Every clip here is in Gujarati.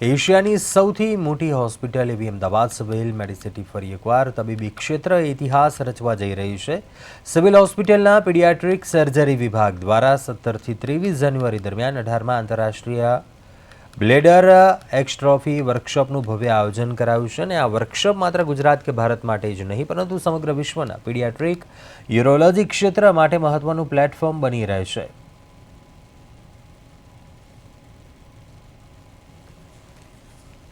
એશિયાની સૌથી મોટી હોસ્પિટલ એવી અમદાવાદ સિવિલ મેડિસિટી ફરી એકવાર તબીબી ક્ષેત્ર ઇતિહાસ રચવા જઈ રહી છે. સિવિલ હોસ્પિટલના પીડિયાટ્રિક સર્જરી વિભાગ દ્વારા સત્તરથી ત્રેવીસ જાન્યુઆરી દરમિયાન અઢારમાં આંતરરાષ્ટ્રીય બ્લેડર એક્સ્ટ્રોફી વર્કશોપનું ભવ્ય આયોજન કરાયું છે અને આ વર્કશોપ માત્ર ગુજરાત કે ભારત માટે જ નહીં, પરંતુ સમગ્ર વિશ્વના પીડિયાટ્રિક યુરોલોજી ક્ષેત્ર માટે મહત્વનું પ્લેટફોર્મ બની રહેશે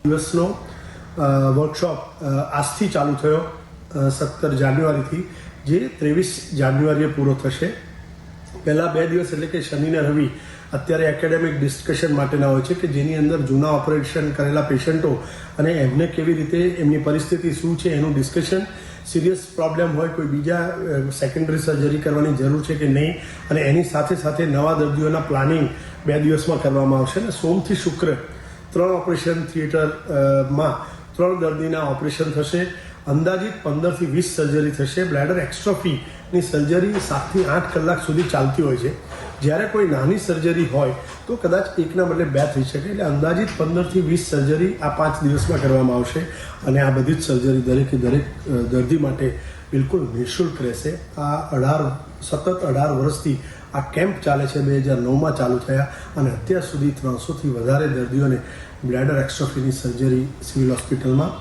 દિવસનો વર્કશોપ આજથી ચાલુ થયો સત્તર જાન્યુઆરીથી, જે ત્રેવીસ જાન્યુઆરીએ પૂરો થશે. પહેલાં બે દિવસ એટલે કે શનિ ને રવિ, અત્યારે એકેડેમિક ડિસ્કશન માટેના હોય છે કે જેની અંદર જૂના ઓપરેશન કરેલા પેશન્ટો અને એમને કેવી રીતે, એમની પરિસ્થિતિ શું છે એનું ડિસ્કશન સિરિયસ પ્રોબ્લેમ હોય કોઈ બીજા સેકન્ડરી સર્જરી કરવાની જરૂર છે કે નહીં, અને એની સાથે સાથે નવા દર્દીઓના પ્લાનિંગ બે દિવસમાં કરવામાં આવશે. અને સોમથી શુક્ર ત્રણ ઓપરેશન થિયેટરમાં ત્રણ દર્દીના ઓપરેશન થશે. અંદાજિત પંદરથી વીસ સર્જરી થશે. બ્લેડર એક્સ્ટ્રોફીની સર્જરી સાતથી આઠ કલાક સુધી ચાલતી હોય છે. જ્યારે કોઈ નાની સર્જરી હોય, તો કદાચ એકના બદલે બે થઈ શકે. એટલે અંદાજિત પંદરથી વીસ સર્જરી આ પાંચ દિવસમાં કરવામાં આવશે. અને આ બધી જ સર્જરી દરેકે દરેક દર્દી માટે બિલકુલ નિઃશુલ્ક રહેશે. આ અઢાર, સતત અઢાર વર્ષથી આ કેમ્પ ચાલે છે બે હજાર નવમાં ચાલુ થયા અને અત્યાર સુધી ત્રણસોથી વધારે દર્દીઓને બ્લેડર એક્સ્ટ્રોફીની સર્જરી સિવિલ હોસ્પિટલમાં